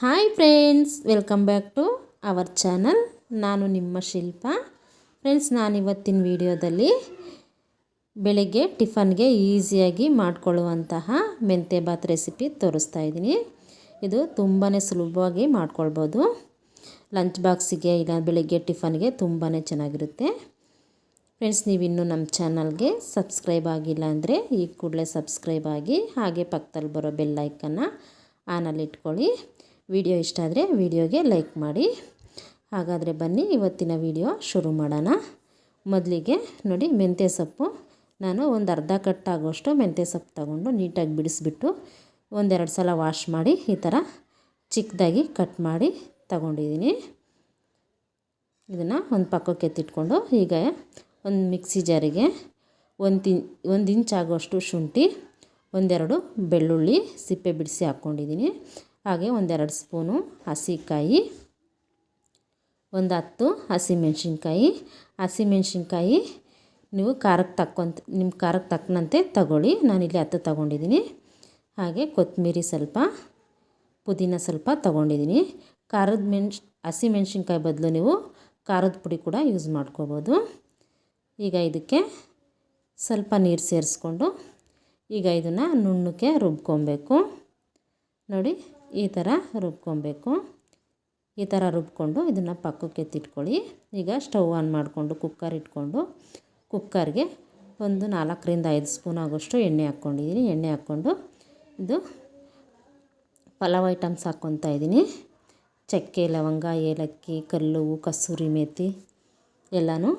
Hi friends, welcome back to our channel. ನಾನು ನಿಮ್ಮ ಶಿಲ್ಪ. Friends, ನಾನಿವತ್ತಿನ ವಿಡಿಯೋದಲ್ಲಿ ಬೆಳಗ್ಗೆ ಟಿಫನ್ಗೆ ಈಸಿಯಾಗಿ ಮಾಡಿಕೊಳ್ಳುವಂತಹ ಮೆಂತ್ಯ ಬಾತ್ ರೆಸಿಪಿ ತೋರಿಸ್ತಾ ಇದ್ದೀನಿ. ಇದು ತುಂಬಾ ಸುಲಭವಾಗಿ ಮಾಡ್ಕೊಳ್ಬೋದು. ಲಂಚ್ ಬಾಕ್ಸಿಗೆ ಇಲ್ಲ, ಬೆಳಗ್ಗೆ ಟಿಫನ್ಗೆ ತುಂಬಾ ಚೆನ್ನಾಗಿರುತ್ತೆ. ಫ್ರೆಂಡ್ಸ್, ನೀವಿನ್ನೂ ನಮ್ಮ ಚಾನಲ್ಗೆ ಸಬ್ಸ್ಕ್ರೈಬ್ ಆಗಿಲ್ಲ ಅಂದರೆ ಈಗ ಕೂಡಲೇ ಸಬ್ಸ್ಕ್ರೈಬ್ ಆಗಿ ಹಾಗೆ ಪಕ್ಕದಲ್ಲಿ ಬರೋ ಬೆಲ್ಲೈಕನ್ನು ಆನಲ್ಲಿ ಇಟ್ಕೊಳ್ಳಿ ವಿಡಿಯೋ ಇಷ್ಟ ಆದರೆ ವಿಡಿಯೋಗೆ ಲೈಕ್ ಮಾಡಿ. ಹಾಗಾದರೆ ಬನ್ನಿ, ಇವತ್ತಿನ ವಿಡಿಯೋ ಶುರು ಮಾಡೋಣ. ಮೊದಲಿಗೆ ನೋಡಿ, ಮೆಂತ್ಯ ಸೊಪ್ಪು. ನಾನು ಒಂದು ಅರ್ಧ ಕಟ್ಟಾಗುವಷ್ಟು ಮೆಂತ್ಯ ಸೊಪ್ಪು ತಗೊಂಡು ನೀಟಾಗಿ ಬಿಡಿಸ್ಬಿಟ್ಟು ಒಂದೆರಡು ಸಲ ವಾಶ್ ಮಾಡಿ, ಈ ಥರ ಚಿಕ್ಕದಾಗಿ ಕಟ್ ಮಾಡಿ ತಗೊಂಡಿದ್ದೀನಿ. ಇದನ್ನು ಒಂದು ಪಕ್ಕಕ್ಕೆ ಎತ್ತಿಟ್ಕೊಂಡು, ಈಗ ಒಂದು ಮಿಕ್ಸಿ ಜಾರಿಗೆ ಒಂದು ತಿನ್, ಒಂದು ಇಂಚ್ ಆಗುವಷ್ಟು ಶುಂಠಿ, ಒಂದೆರಡು ಬೆಳ್ಳುಳ್ಳಿ, ಸಿಪ್ಪೆ ಬಿಡಿಸಿ ಹಾಕ್ಕೊಂಡಿದ್ದೀನಿ. ಹಾಗೆ ಒಂದೆರಡು ಸ್ಪೂನು ಹಸಿಕಾಯಿ, ಒಂದು ಹತ್ತು ಹಸಿಮೆಣ್ಸಿನ್ಕಾಯಿ. ಹಸಿಮೆಣ್ಸಿನ್ಕಾಯಿ ನೀವು ಖಾರಕ್ಕೆ ತಕ್ಕಂತ, ನಿಮ್ಮ ಖಾರಕ್ಕೆ ತಕ್ಕನಂತೆ ತಗೊಳ್ಳಿ. ನಾನಿಲ್ಲಿ ಹತ್ತು ತಗೊಂಡಿದ್ದೀನಿ. ಹಾಗೆ ಕೊತ್ತಂಬರಿ ಸ್ವಲ್ಪ, ಪುದೀನ ಸ್ವಲ್ಪ ತಗೊಂಡಿದ್ದೀನಿ. ಖಾರದ ಮೆಣ್ಸ್ ಹಸಿಮೆಣ್ಸಿನ್ಕಾಯಿ ಬದಲು ನೀವು ಖಾರದ ಪುಡಿ ಕೂಡ ಯೂಸ್ ಮಾಡ್ಕೋಬೋದು. ಈಗ ಇದಕ್ಕೆ ಸ್ವಲ್ಪ ನೀರು ಸೇರಿಸ್ಕೊಂಡು ಈಗ ಇದನ್ನು ನುಣ್ಣಕ್ಕೆ ರುಬ್ಕೊಬೇಕು. ನೋಡಿ ಈ ಥರ ರುಬ್ಕೊಬೇಕು. ಈ ಥರ ರುಬ್ಕೊಂಡು ಇದನ್ನು ಪಕ್ಕಕ್ಕೆ ಎತ್ತಿಟ್ಕೊಳ್ಳಿ. ಈಗ ಸ್ಟವ್ ಆನ್ ಮಾಡಿಕೊಂಡು ಕುಕ್ಕರ್ ಇಟ್ಕೊಂಡು ಕುಕ್ಕರ್ಗೆ ಒಂದು ನಾಲ್ಕರಿಂದ ಐದು ಸ್ಪೂನ್ ಆಗೋಷ್ಟು ಎಣ್ಣೆ ಹಾಕ್ಕೊಂಡಿದ್ದೀನಿ. ಎಣ್ಣೆ ಹಾಕ್ಕೊಂಡು ಇದು ಪಲಾವ್ ಐಟಮ್ಸ್ ಹಾಕ್ಕೊತಾ ಇದ್ದೀನಿ. ಚಕ್ಕೆ, ಲವಂಗ, ಏಲಕ್ಕಿ, ಕಲ್ಲು ಕಸೂರಿ ಮೇತಿ ಎಲ್ಲನೂ,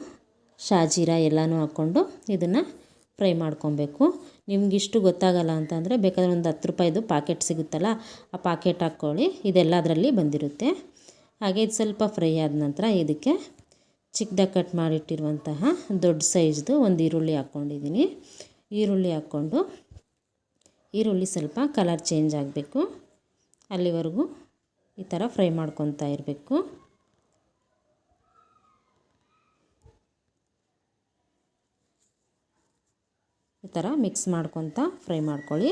ಶಾಜೀರ ಎಲ್ಲನೂ ಹಾಕ್ಕೊಂಡು ಇದನ್ನು ಫ್ರೈ ಮಾಡ್ಕೊಬೇಕು. ನಿಮಗಿಷ್ಟು ಗೊತ್ತಾಗಲ್ಲ ಅಂತಂದರೆ ಬೇಕಾದರೆ ಒಂದು ಹತ್ತು ರೂಪಾಯಿದು ಪಾಕೆಟ್ ಸಿಗುತ್ತಲ್ಲ, ಆ ಪಾಕೆಟ್ ಹಾಕ್ಕೊಳ್ಳಿ. ಇದೆಲ್ಲ ಅದರಲ್ಲಿ ಬಂದಿರುತ್ತೆ. ಹಾಗೆ ಇದು ಸ್ವಲ್ಪ ಫ್ರೈ ಆದ ನಂತರ ಇದಕ್ಕೆ ಚಿಕ್ಕದಾಗಿ ಕಟ್ ಮಾಡಿಟ್ಟಿರುವಂತಹ ದೊಡ್ಡ ಸೈಜ್ದು ಒಂದು ಈರುಳ್ಳಿ ಹಾಕ್ಕೊಂಡಿದ್ದೀನಿ. ಈರುಳ್ಳಿ ಹಾಕ್ಕೊಂಡು, ಈರುಳ್ಳಿ ಸ್ವಲ್ಪ ಕಲರ್ ಚೇಂಜ್ ಆಗಬೇಕು. ಅಲ್ಲಿವರೆಗೂ ಈ ಥರ ಫ್ರೈ ಮಾಡ್ಕೊತಾ ಇರಬೇಕು. ಈ ಥರ ಮಿಕ್ಸ್ ಮಾಡ್ಕೊತ ಫ್ರೈ ಮಾಡ್ಕೊಳ್ಳಿ.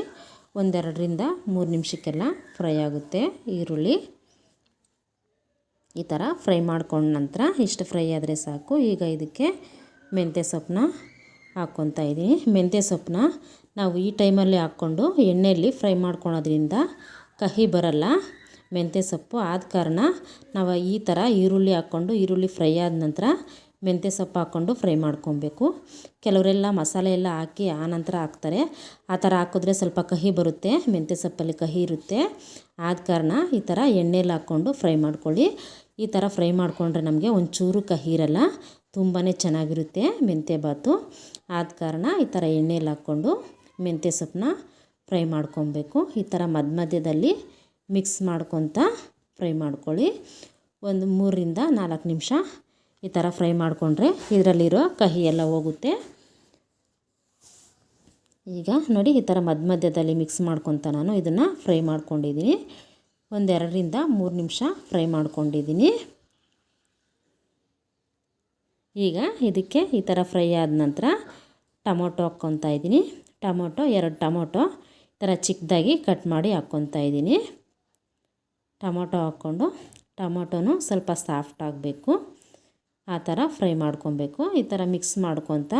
ಒಂದೆರಡರಿಂದ ಮೂರು ನಿಮಿಷಕ್ಕೆಲ್ಲ ಫ್ರೈ ಆಗುತ್ತೆ ಈರುಳ್ಳಿ. ಈ ಥರ ಫ್ರೈ ಮಾಡ್ಕೊಂಡ ನಂತರ ಇಷ್ಟು ಫ್ರೈ ಆದರೆ ಸಾಕು. ಈಗ ಇದಕ್ಕೆ ಮೆಂತ್ಯ ಸೊಪ್ಪನ್ನ ಹಾಕ್ಕೊತಾ ಇದ್ದೀನಿ ಮೆಂತ್ಯ ಸೊಪ್ಪನ್ನ ನಾವು ಈ ಟೈಮಲ್ಲಿ ಹಾಕ್ಕೊಂಡು ಎಣ್ಣೆಯಲ್ಲಿ ಫ್ರೈ ಮಾಡ್ಕೊಳೋದ್ರಿಂದ ಕಹಿ ಬರಲ್ಲ. ಮೆಂತ್ಯ ಸೊಪ್ಪು ಆದ ಕಾರಣ ನಾವು ಈ ಥರ ಈರುಳ್ಳಿ ಹಾಕ್ಕೊಂಡು ಈರುಳ್ಳಿ ಫ್ರೈ ಆದ ನಂತರ ಮೆಂತ್ಯ ಸೊಪ್ಪು ಹಾಕ್ಕೊಂಡು ಫ್ರೈ ಮಾಡ್ಕೊಬೇಕು. ಕೆಲವರೆಲ್ಲ ಮಸಾಲೆ ಎಲ್ಲ ಹಾಕಿ ಆನಂತರ ಹಾಕ್ತಾರೆ. ಆ ಥರ ಹಾಕಿದ್ರೆ ಸ್ವಲ್ಪ ಕಹಿ ಬರುತ್ತೆ, ಮೆಂತ್ಯ ಸೊಪ್ಪಲ್ಲಿ ಕಹಿ ಇರುತ್ತೆ. ಆದ ಕಾರಣ ಈ ಥರ ಎಣ್ಣೆಲಿ ಹಾಕ್ಕೊಂಡು ಫ್ರೈ ಮಾಡ್ಕೊಳ್ಳಿ. ಈ ಥರ ಫ್ರೈ ಮಾಡಿಕೊಂಡ್ರೆ ನಮಗೆ ಒಂಚೂರು ಕಹಿ ಇರಲ್ಲ ತುಂಬಾ ಚೆನ್ನಾಗಿರುತ್ತೆ ಮೆಂತ್ಯ ಬಾತು ಆದ ಕಾರಣ ಈ ಥರ ಎಣ್ಣೆಲಿ ಹಾಕ್ಕೊಂಡು ಮೆಂತ್ಯ ಸೊಪ್ಪನ್ನ ಫ್ರೈ ಮಾಡ್ಕೊಬೇಕು. ಈ ಥರ ಮಧ್ಯ ಮಧ್ಯದಲ್ಲಿ ಮಿಕ್ಸ್ ಮಾಡ್ಕೊತ ಫ್ರೈ ಮಾಡ್ಕೊಳ್ಳಿ. ಒಂದು ಮೂರರಿಂದ ನಾಲ್ಕು ನಿಮಿಷ ಈ ಥರ ಫ್ರೈ ಮಾಡಿಕೊಂಡ್ರೆ ಇದರಲ್ಲಿರೋ ಕಹಿ ಎಲ್ಲ ಹೋಗುತ್ತೆ. ಈಗ ನೋಡಿ ಈ ಥರ ಮಧ್ಯ ಮಧ್ಯದಲ್ಲಿ ಮಿಕ್ಸ್ ಮಾಡ್ಕೊತ ನಾನು ಇದನ್ನು ಫ್ರೈ ಮಾಡ್ಕೊಂಡಿದ್ದೀನಿ. ಒಂದೆರಡರಿಂದ ಮೂರು ನಿಮಿಷ ಫ್ರೈ ಮಾಡ್ಕೊಂಡಿದ್ದೀನಿ. ಈಗ ಇದಕ್ಕೆ ಈ ಥರ ಫ್ರೈ ಆದ ನಂತರ ಟೊಮೊಟೊ ಹಾಕ್ಕೊತಾ ಇದ್ದೀನಿ. ಟೊಮೊಟೊ, ಎರಡು ಟೊಮೊಟೊ ಈ ಥರ ಚಿಕ್ಕದಾಗಿ ಕಟ್ ಮಾಡಿ ಹಾಕ್ಕೊತಾ ಇದ್ದೀನಿ. ಟೊಮೊಟೊ ಹಾಕ್ಕೊಂಡು ಟೊಮೊಟೊನು ಸ್ವಲ್ಪ ಸಾಫ್ಟ್ ಆಗಬೇಕು. ಆ ಥರ ಫ್ರೈ ಮಾಡ್ಕೊಬೇಕು. ಈ ಥರ ಮಿಕ್ಸ್ ಮಾಡ್ಕೊತ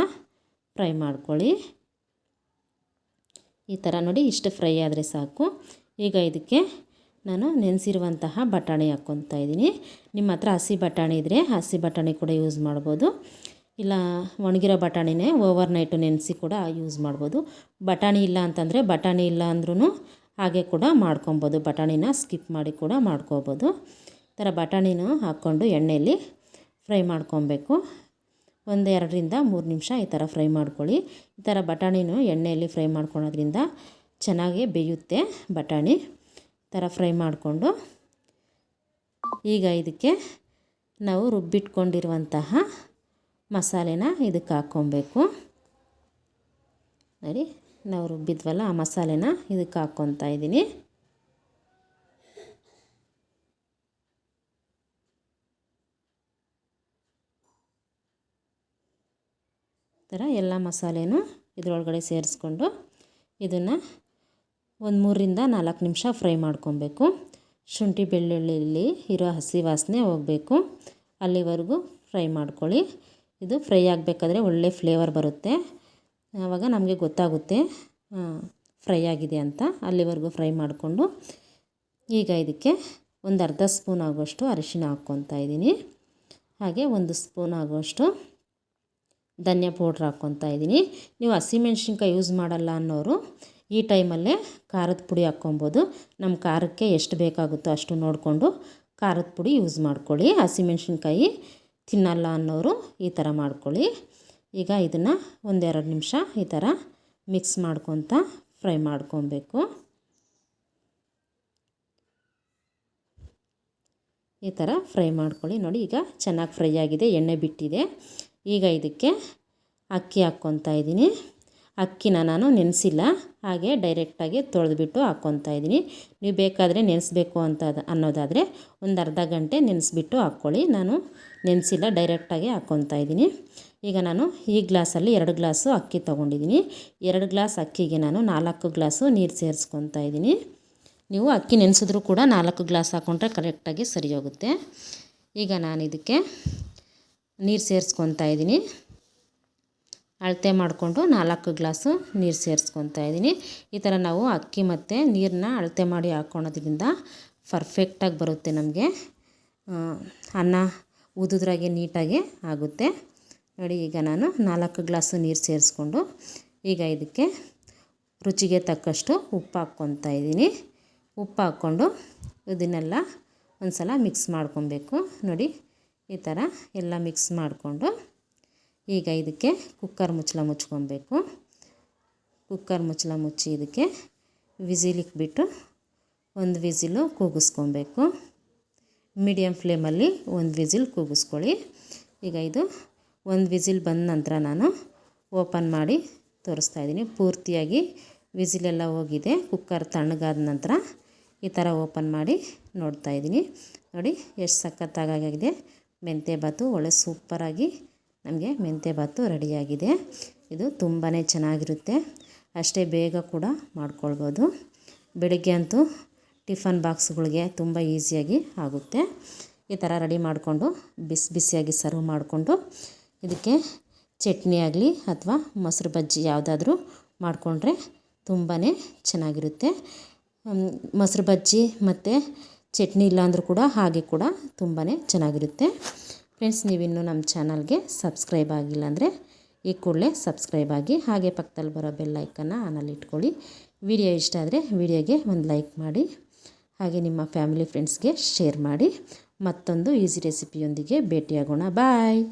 ಫ್ರೈ ಮಾಡ್ಕೊಳ್ಳಿ. ಈ ಥರ ನೋಡಿ ಇಷ್ಟು ಫ್ರೈ ಆದರೆ ಸಾಕು. ಈಗ ಇದಕ್ಕೆ ನಾನು ನೆನೆಸಿರುವಂತಹ ಬಟಾಣಿ ಹಾಕ್ಕೊತಾ ಇದ್ದೀನಿ. ನಿಮ್ಮ ಹತ್ರ ಹಸಿ ಬಟಾಣಿ ಇದ್ದರೆ ಹಸಿ ಬಟಾಣಿ ಕೂಡ ಯೂಸ್ ಮಾಡ್ಬೋದು. ಇಲ್ಲ ಒಣಗಿರೋ ಬಟಾಣಿನೇ ಓವರ್ ನೈಟು ನೆನೆಸಿ ಕೂಡ ಯೂಸ್ ಮಾಡ್ಬೋದು. ಬಟಾಣಿ ಇಲ್ಲ ಅಂತಂದರೆ ಬಟಾಣಿ ಇಲ್ಲ ಅಂದ್ರೂ ಹಾಗೆ ಕೂಡ ಮಾಡ್ಕೊಬೋದು. ಬಟಾಣಿನ ಸ್ಕಿಪ್ ಮಾಡಿ ಕೂಡ ಮಾಡ್ಕೋಬೋದು. ಈ ಥರ ಬಟಾಣಿನೂ ಹಾಕ್ಕೊಂಡು ಎಣ್ಣೆಯಲ್ಲಿ ಫ್ರೈ ಮಾಡ್ಕೊಬೇಕು. ಒಂದು, ಎರಡರಿಂದ ಮೂರು ನಿಮಿಷ ಈ ಥರ ಫ್ರೈ ಮಾಡ್ಕೊಳ್ಳಿ. ಈ ಥರ ಬಟಾಣಿನೂ ಎಣ್ಣೆಯಲ್ಲಿ ಫ್ರೈ ಮಾಡ್ಕೊಳೋದ್ರಿಂದ ಚೆನ್ನಾಗಿ ಬೇಯುತ್ತೆ ಬಟಾಣಿ. ಈ ಥರ ಫ್ರೈ ಮಾಡಿಕೊಂಡು ಈಗ ಇದಕ್ಕೆ ನಾವು ರುಬ್ಬಿಟ್ಕೊಂಡಿರುವಂತಹ ಮಸಾಲೆನ ಇದಕ್ಕೆ ಹಾಕ್ಕೊಬೇಕು. ನೋಡಿ, ನಾವು ರುಬ್ಬಿದ್ವಲ್ಲ ಆ ಮಸಾಲೆನ ಇದಕ್ಕೆ ಹಾಕ್ಕೊತಾ ಇದ್ದೀನಿ. ಥರ ಎಲ್ಲ ಮಸಾಲೆನೂ ಇದರೊಳಗಡೆ ಸೇರಿಸ್ಕೊಂಡು ಇದನ್ನು ಒಂದು ಮೂರರಿಂದ ನಾಲ್ಕು ನಿಮಿಷ ಫ್ರೈ ಮಾಡ್ಕೊಬೇಕು. ಶುಂಠಿ ಬೆಳ್ಳುಳ್ಳಿಯಲ್ಲಿ ಇರೋ ಹಸಿ ವಾಸನೆ ಹೋಗಬೇಕು. ಅಲ್ಲಿವರೆಗೂ ಫ್ರೈ ಮಾಡ್ಕೊಳ್ಳಿ. ಇದು ಫ್ರೈ ಆಗಬೇಕಾದ್ರೆ ಒಳ್ಳೆ ಫ್ಲೇವರ್ ಬರುತ್ತೆ. ಆವಾಗ ನಮಗೆ ಗೊತ್ತಾಗುತ್ತೆ ಫ್ರೈ ಆಗಿದೆ ಅಂತ. ಅಲ್ಲಿವರೆಗೂ ಫ್ರೈ ಮಾಡಿಕೊಂಡು ಈಗ ಇದಕ್ಕೆ ಒಂದು ಅರ್ಧ ಸ್ಪೂನ್ ಆಗುವಷ್ಟು ಅರಿಶಿನ ಹಾಕ್ಕೊತಾ ಇದ್ದೀನಿ. ಹಾಗೆ ಒಂದು ಸ್ಪೂನ್ ಆಗುವಷ್ಟು ಧನಿಯಾ ಪೌಡ್ರ್ ಹಾಕ್ಕೊತಾ ಇದ್ದೀನಿ. ನೀವು ಹಸಿಮೆಣ್ಸಿನ್ಕಾಯಿ ಯೂಸ್ ಮಾಡಲ್ಲ ಅನ್ನೋರು ಈ ಟೈಮಲ್ಲೇ ಖಾರದ ಪುಡಿ ಹಾಕ್ಕೊಬೋದು. ನಮ್ಮ ಖಾರಕ್ಕೆ ಎಷ್ಟು ಬೇಕಾಗುತ್ತೋ ಅಷ್ಟು ನೋಡಿಕೊಂಡು ಖಾರದ ಪುಡಿ ಯೂಸ್ ಮಾಡ್ಕೊಳ್ಳಿ. ಹಸಿಮೆಣ್ಸಿನ್ಕಾಯಿ ತಿನ್ನಲ್ಲ ಅನ್ನೋರು ಈ ಥರ ಮಾಡ್ಕೊಳ್ಳಿ. ಈಗ ಇದನ್ನು ಒಂದೆರಡು ನಿಮಿಷ ಈ ಥರ ಮಿಕ್ಸ್ ಮಾಡ್ಕೊತ ಫ್ರೈ ಮಾಡ್ಕೊಬೇಕು. ಈ ಥರ ಫ್ರೈ ಮಾಡ್ಕೊಳ್ಳಿ. ನೋಡಿ ಈಗ ಚೆನ್ನಾಗಿ ಫ್ರೈ ಆಗಿದೆ, ಎಣ್ಣೆ ಬಿಟ್ಟಿದೆ. ಈಗ ಇದಕ್ಕೆ ಅಕ್ಕಿ ಹಾಕ್ಕೊತಾ ಇದ್ದೀನಿ. ಅಕ್ಕಿನ ನಾನು ನೆನೆಸಿಲ್ಲ. ಹಾಗೆ ಡೈರೆಕ್ಟಾಗಿ ತೊಳೆದುಬಿಟ್ಟು ಹಾಕ್ಕೊತಾ ಇದ್ದೀನಿ. ನೀವು ಬೇಕಾದರೆ ನೆನೆಸ್ಬೇಕು ಅಂತ ಅನ್ನೋದಾದರೆ ಒಂದು ಅರ್ಧ ಗಂಟೆ ನೆನೆಸ್ಬಿಟ್ಟು ಹಾಕ್ಕೊಳ್ಳಿ. ನಾನು ನೆನೆಸಿಲ್ಲ ಡೈರೆಕ್ಟಾಗಿ ಹಾಕ್ಕೊತಾ ಇದ್ದೀನಿ. ಈಗ ನಾನು ಈ ಗ್ಲಾಸಲ್ಲಿ ಎರಡು ಗ್ಲಾಸು ಅಕ್ಕಿ ತೊಗೊಂಡಿದ್ದೀನಿ. ಎರಡು ಗ್ಲಾಸ್ ಅಕ್ಕಿಗೆ ನಾನು ನಾಲ್ಕು ಗ್ಲಾಸು ನೀರು ಸೇರಿಸ್ಕೊತಾ ಇದ್ದೀನಿ. ನೀವು ಅಕ್ಕಿ ನೆನೆಸಿದ್ರೂ ಕೂಡ ನಾಲ್ಕು ಗ್ಲಾಸ್ ಹಾಕ್ಕೊಂಡ್ರೆ ಕರೆಕ್ಟಾಗಿ ಸರಿ ಹೋಗುತ್ತೆ. ಈಗ ನಾನು ಇದಕ್ಕೆ ನೀರು ಸೇರಿಸ್ಕೊತಾ ಇದ್ದೀನಿ. ಅಳತೆ ಮಾಡಿಕೊಂಡು ನಾಲ್ಕು ಗ್ಲಾಸು ನೀರು ಸೇರಿಸ್ಕೊತಾ ಇದ್ದೀನಿ. ಈ ಥರ ನಾವು ಅಕ್ಕಿ ಮತ್ತು ನೀರನ್ನ ಅಳತೆ ಮಾಡಿ ಹಾಕ್ಕೊಳೋದ್ರಿಂದ ಪರ್ಫೆಕ್ಟಾಗಿ ಬರುತ್ತೆ ನಮಗೆ. ಅನ್ನ ಉದುದ್ರಾಗೆ ನೀಟಾಗಿ ಆಗುತ್ತೆ. ನೋಡಿ, ಈಗ ನಾನು ನಾಲ್ಕು ಗ್ಲಾಸು ನೀರು ಸೇರಿಸ್ಕೊಂಡು ಈಗ ಇದಕ್ಕೆ ರುಚಿಗೆ ತಕ್ಕಷ್ಟು ಉಪ್ಪು ಹಾಕ್ಕೊತಾ ಇದ್ದೀನಿ. ಉಪ್ಪು ಹಾಕ್ಕೊಂಡು ಇದನ್ನೆಲ್ಲ ಒಂದು ಸಲ ಮಿಕ್ಸ್ ಮಾಡ್ಕೊಬೇಕು. ನೋಡಿ ಈ ಥರ ಎಲ್ಲ ಮಿಕ್ಸ್ ಮಾಡಿಕೊಂಡು ಈಗ ಇದಕ್ಕೆ ಕುಕ್ಕರ್ ಮುಚ್ಚಳ ಮುಚ್ಕೊಬೇಕು. ಕುಕ್ಕರ್ ಮುಚ್ಚಳ ಮುಚ್ಚಿ ಇದಕ್ಕೆ ವಿಸಿಲಿಕ್ಬಿಟ್ಟು ಒಂದು ವಿಸಿಲು ಕೂಗಿಸ್ಕೊಬೇಕು. ಮೀಡಿಯಮ್ ಫ್ಲೇಮಲ್ಲಿ ಒಂದು ವಿಸಿಲ್ ಕೂಗಿಸ್ಕೊಳ್ಳಿ. ಈಗ ಇದು ಒಂದು ವಿಸಿಲ್ ಬಂದ ನಂತರ ನಾನು ಓಪನ್ ಮಾಡಿ ತೋರಿಸ್ತಾ ಇದ್ದೀನಿ. ಪೂರ್ತಿಯಾಗಿ ವಿಸಿಲೆಲ್ಲ ಹೋಗಿದೆ. ಕುಕ್ಕರ್ ತಣ್ಣಗಾದ ನಂತರ ಈ ಥರ ಓಪನ್ ಮಾಡಿ ನೋಡ್ತಾ ಇದ್ದೀನಿ. ನೋಡಿ ಎಷ್ಟು ಸಖತ್ತಾಗಿದೆ ಮೆಂತ್ಯ ಬಾತು ಒಳ್ಳೆ ಸೂಪರಾಗಿ ನಮಗೆ ಮೆಂತ್ಯ ಬಾತು ರೆಡಿಯಾಗಿದೆ ಇದು ತುಂಬಾ ಚೆನ್ನಾಗಿರುತ್ತೆ. ಅಷ್ಟೇ ಬೇಗ ಕೂಡ ಮಾಡ್ಕೊಳ್ಬೋದು. ಬೆಳಿಗ್ಗೆ ಅಂತೂ ಟಿಫನ್ ಬಾಕ್ಸ್ಗಳಿಗೆ ತುಂಬ ಈಸಿಯಾಗಿ ಆಗುತ್ತೆ. ಈ ಥರ ರೆಡಿ ಮಾಡಿಕೊಂಡು, ಬಿಸಿ ಬಿಸಿಯಾಗಿ ಸರ್ವ್ ಮಾಡಿಕೊಂಡು, ಇದಕ್ಕೆ ಚಟ್ನಿ ಆಗಲಿ ಅಥವಾ ಮೊಸರು ಬಜ್ಜಿ ಯಾವುದಾದ್ರೂ ಮಾಡಿಕೊಂಡ್ರೆ ತುಂಬಾ ಚೆನ್ನಾಗಿರುತ್ತೆ. ಮೊಸರು ಬಜ್ಜಿ ಮತ್ತು ಚಟ್ನಿ ಇಲ್ಲಾಂದರೂ ಕೂಡ ಹಾಗೆ ಕೂಡ ತುಂಬಾ ಚೆನ್ನಾಗಿರುತ್ತೆ. ಫ್ರೆಂಡ್ಸ್ ನೀವಿನ್ನೂ ನಮ್ಮ ಚಾನಲ್ಗೆ ಸಬ್ಸ್ಕ್ರೈಬ್ ಆಗಿಲ್ಲ ಅಂದರೆ ಈ ಕೂಡಲೇ ಸಬ್ಸ್ಕ್ರೈಬ್ ಆಗಿ ಹಾಗೆ ಪಕ್ಕದಲ್ಲಿ ಬರೋ ಬೆಲ್ ಐಕನ್ನ ಆನಲ್ಲಿ ಇಟ್ಕೊಳ್ಳಿ. ವಿಡಿಯೋ ಇಷ್ಟ ಆದರೆ ವಿಡಿಯೋಗೆ ಒಂದು ಲೈಕ್ ಮಾಡಿ, ಹಾಗೆ ನಿಮ್ಮ ಫ್ಯಾಮಿಲಿ ಫ್ರೆಂಡ್ಸ್ಗೆ ಶೇರ್ ಮಾಡಿ. ಮತ್ತೊಂದು ಈಸಿ ರೆಸಿಪಿಯೊಂದಿಗೆ ಭೇಟಿಯಾಗೋಣ. ಬಾಯ್